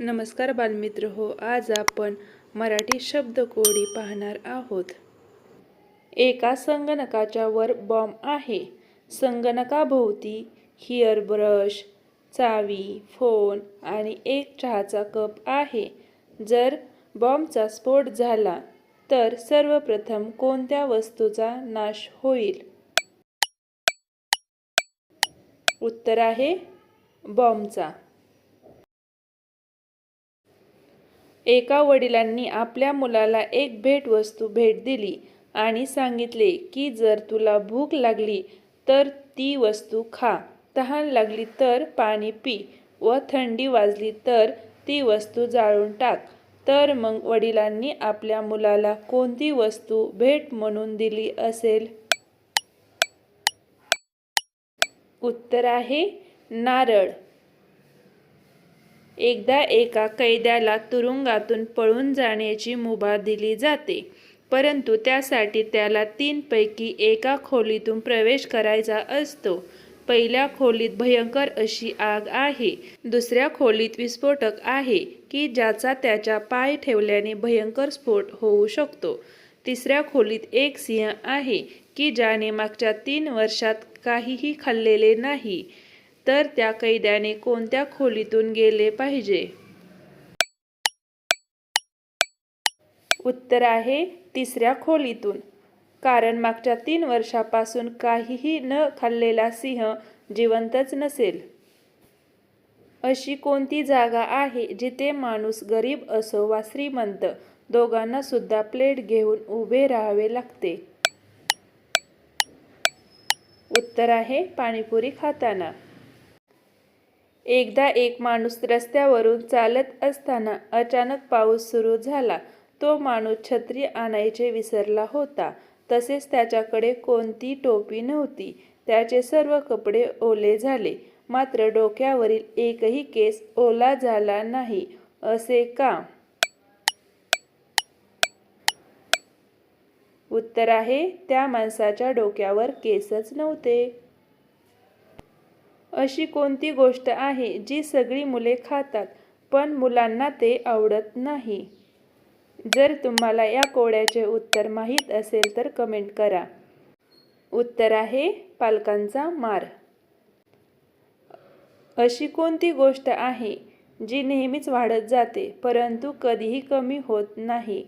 नमस्कार बालमित्र हो आज आपण मराठी शब्दकोडी पाहणार आहोत. एका संगणकाच्या वर बॉम्ब आहे. संगणकाभोवती हिअर ब्रश चावी फोन आणि एक चहाचा कप आहे. जर बॉम्बचा स्फोट झाला तर सर्वप्रथम कोणत्या वस्तूचा नाश होईल? उत्तर आहे बॉम्बचा. एका वडिलांनी आपल्या मुलाला एक भेटवस्तू भेट दिली आणि सांगितले की जर तुला भूक लागली तर ती वस्तू खा तहान लागली तर पाणी पी व थंडी वाजली तर ती वस्तू जाळून टाक. तर मग वडिलांनी आपल्या मुलाला कोणती वस्तू भेट म्हणून दिली असेल? उत्तर आहे नारळ. एकदा एका कैद्याला तुरुंगातून पळून जाण्याची मुभा दिली जाते परंतु त्यासाठी त्याला तीनपैकी एका खोलीतून प्रवेश करायचा असतो. पहिल्या खोलीत भयंकर अशी आग आहे दुसऱ्या खोलीत विस्फोटक आहे की ज्याचा त्याच्या पाय ठेवल्याने भयंकर स्फोट होऊ शकतो. तिसऱ्या खोलीत एक सिंह आहे की ज्याने मागच्या तीन वर्षात काहीही खाल्लेले नाही. तर त्या कैद्याने कोणत्या खोलीतून गेले पाहिजे? उत्तर आहे तिसऱ्या खोलीतून. कारण मागच्या तीन वर्षापासून काहीही न खाल्लेला सिंह जिवंतच नसेल. अशी कोणती जागा आहे जिथे माणूस गरीब असो वा श्रीमंत दोघांना सुद्धा प्लेट घेऊन उभे राहावे लागते? उत्तर आहे पाणीपुरी खाताना. एकदा एक माणूस रस्त्यावरून चालत असताना अचानक पाऊस सुरू झाला. तो माणूस छत्री आणायचे विसरला होता. तसेच त्याच्याकडे कोणती टोपी नव्हती. त्याचे सर्व कपडे ओले झाले. मात्र डोक्यावरील एकही केस ओला झाला नाही. असे का? उत्तर आहे त्या माणसाच्या डोक्यावर केसच नव्हते. अशी कोणती गोष्ट आहे जी सगळी मुले खातात पण मुलांना ते आवडत नाही? जर तुम्हाला या कोड्याचे उत्तर माहीत असेल तर कमेंट करा. उत्तर आहे पालकांचा मार. अशी कोणती गोष्ट आहे जी नेहमीच वाढत जाते परंतु कधीही कमी होत नाही?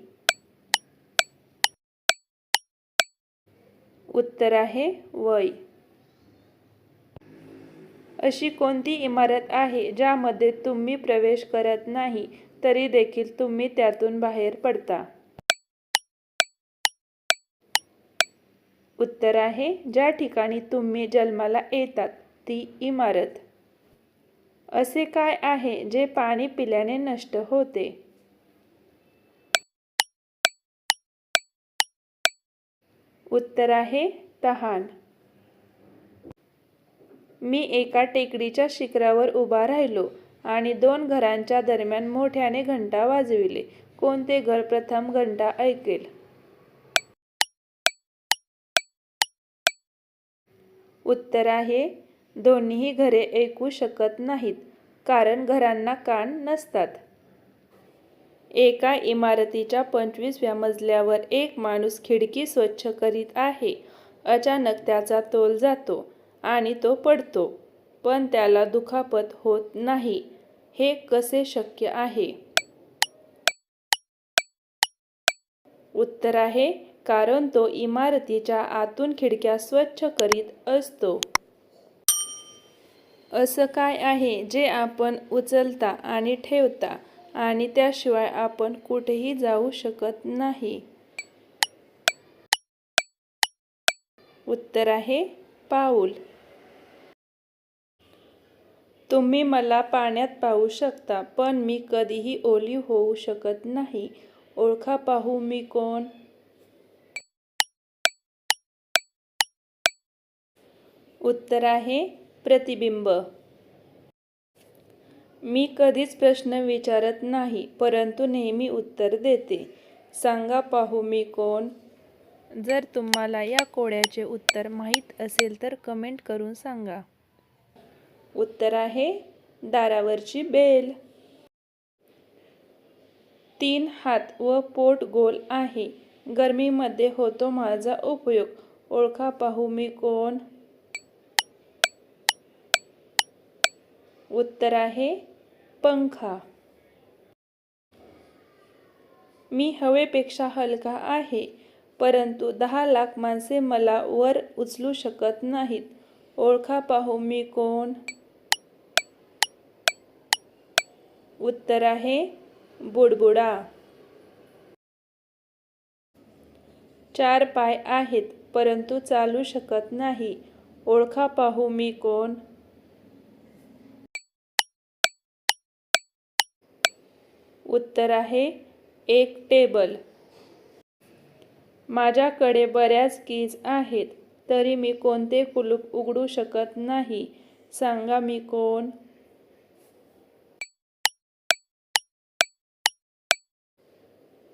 उत्तर आहे वय. अशी कोणती इमारत आहे ज्यामध्ये तुम्ही प्रवेश करत नाही तरी देखील तुम्ही त्यातून बाहेर पडता? उत्तर आहे ज्या ठिकाणी तुम्ही जन्माला येतात ती इमारत. असे काय आहे जे पाणी पिल्याने नष्ट होते? उत्तर आहे तहान. मी एका टेकडीच्या शिखरावर उभा राहिलो आणि दोन घरांच्या दरम्यान मोठ्याने घंटा वाजविले. कोणते घर? प्रथम घंटा ऐकेल. उत्तर आहे दोन्हीही घरे ऐकू शकत नाहीत कारण घरांना कान नसतात. एका इमारतीच्या पंचवीसव्या मजल्यावर एक माणूस खिडकी स्वच्छ करीत आहे. अचानक त्याचा तोल जातो. आणि तो पडतो पण त्याला दुखापत होत नाही. हे कसे शक्य आहे? उत्तर आहे कारण तो इमारतीच्या आतून खिडक्या स्वच्छ करीत असतो. असं काय आहे जे आपण उचलता आणि ठेवता आणि त्याशिवाय आपण कुठेही जाऊ शकत नाही? उत्तर आहे पाऊल. तुम्ही मला पाण्यात पाहू शकता पण मी कधीही ओली होऊ शकत नाही. ओळखा पाहू मी कोण? उत्तर आहे प्रतिबिंब. मी कधीच प्रश्न विचारत नाही परंतु नेहमी उत्तर देते. सांगा पाहू मी कोण? जर तुम्हाला या कोड्याचे उत्तर माहीत असेल तर कमेंट करून सांगा. उत्तर आहे दारावरची बेल. तीन हात व पोट गोल आहे. गरमीमध्ये होतो माझा उपयोग. ओळखा पाहू मी कोण? उत्तर आहे पंखा. मी हवेपेक्षा हलका आहे परंतु दहा लाख माणसे मला वर उचलू शकत नाहीत. ओळखा पाहू मी कोण? उत्तर आहे बुडबुडा. चार पाय आहेत परंतु चालू शकत नाही. ओळखा पाहू मी कोण? उत्तर आहे एक टेबल. माझ्याकडे बऱ्याच कीज आहेत तरी मी कोणते कुलूप उघडू शकत नाही. सांगा मी कोण?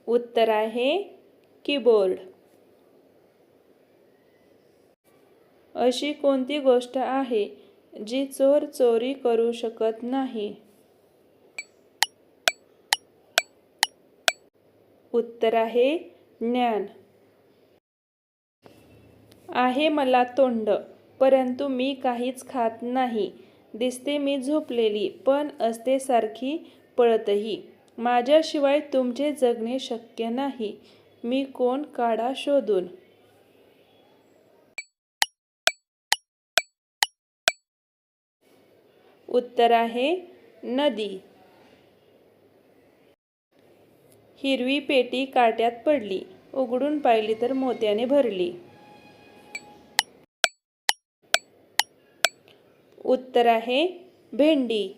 उत्तर आहे कीबोर्ड. अशी कोणती गोष्ट आहे जी चोर चोरी करू शकत नाही? उत्तर आहे ज्ञान. आहे मला तोंड परंतु मी काहीच खात नाही. दिसते मी झोपलेली पण असते सारखी पळतही. माझ्याशिवाय तुमचे जगणे शक्य नाही. मी कोण काढा शोधून? उत्तर आहे नदी. हिरवी पेटी काट्यात पडली. उघडून पाहिली तर मोत्याने भरली. उत्तर आहे भेंडी.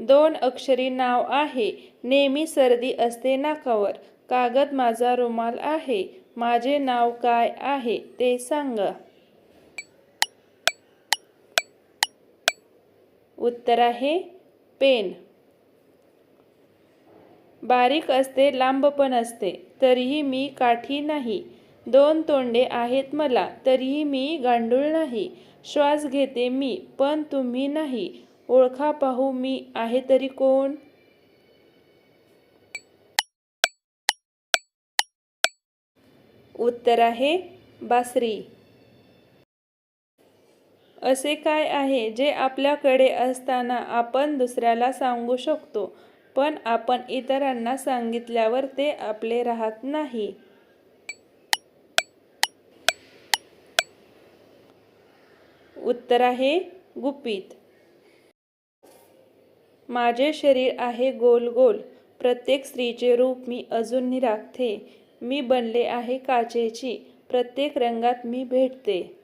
दोन अक्षरी नाव आहे. नेहमी सर्दी असते नाकावर कागद माझा रुमाल आहे. माझे नाव काय आहे ते सांगा. उत्तर आहे पेन. बारीक असते लांब पण असते. तरीही मी काठी नाही. दोन तोंडे आहेत मला तरीही मी गांडूळ नाही. श्वास घेते मी पण तुम्ही नाही. ओळखा पाहू मी आहे तरी कोण? उत्तर आहे बासरी. असे काय आहे जे आपल्याकडे असताना आपण दुसऱ्याला सांगू शकतो पण आपण इतरांना सांगितल्यावर ते आपले राहत नाही? उत्तर आहे गुपित. माझे शरीर आहे गोल गोल. प्रत्येक स्त्रीचे रूप मी अजून निराखते मी बनले आहे काचेची. प्रत्येक रंगात मी भेटते.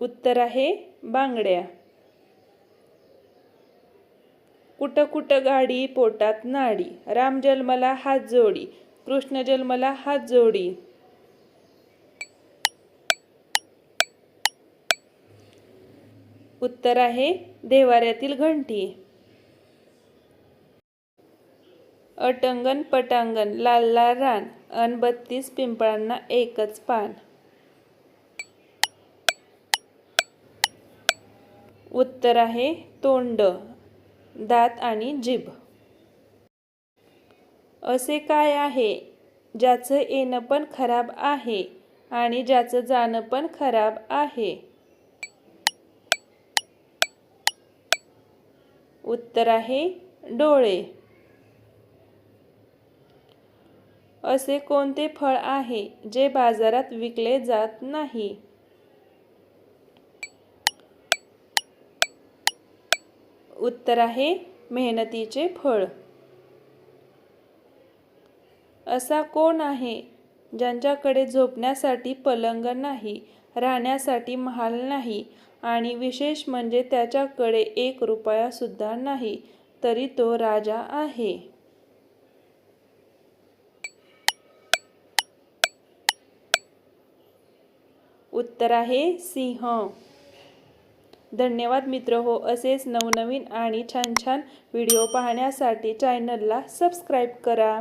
उत्तर आहे बांगड्या. कुठं कुठं गाडी पोटात नाडी. राम जन्मला हात जोडी. कृष्ण जन्मला हात जोडी. उत्तर आहे देवाऱ्यातील घंटी. अटंगण पटांगण लाल लाल रान अन बत्तीस पिंपळांना एकच पान. उत्तर आहे तोंड दात आणि जीभ. असे काय आहे? ज्याचं येणं पण खराब आहे आणि ज्याचं जाणं पण खराब आहे. उत्तर आहे डोळे. असे कोणते फळ आहे जे बाजारात विकले जात नाही? उत्तर आहे मेहनतीचे फळ. असा कोण आहे ज्यांच्याकडे झोपण्यासाठी पलंग नाही राहण्यासाठी महाल नाही आणि विशेष म्हणजे त्याच्याकडे एक रुपयासुद्धा नाही तरी तो राजा आहे. उत्तर आहे सिंह. धन्यवाद मित्र हो असेच नवनवीन आणि छान छान व्हिडिओ पाहण्यासाठी चॅनलला सबस्क्राईब करा.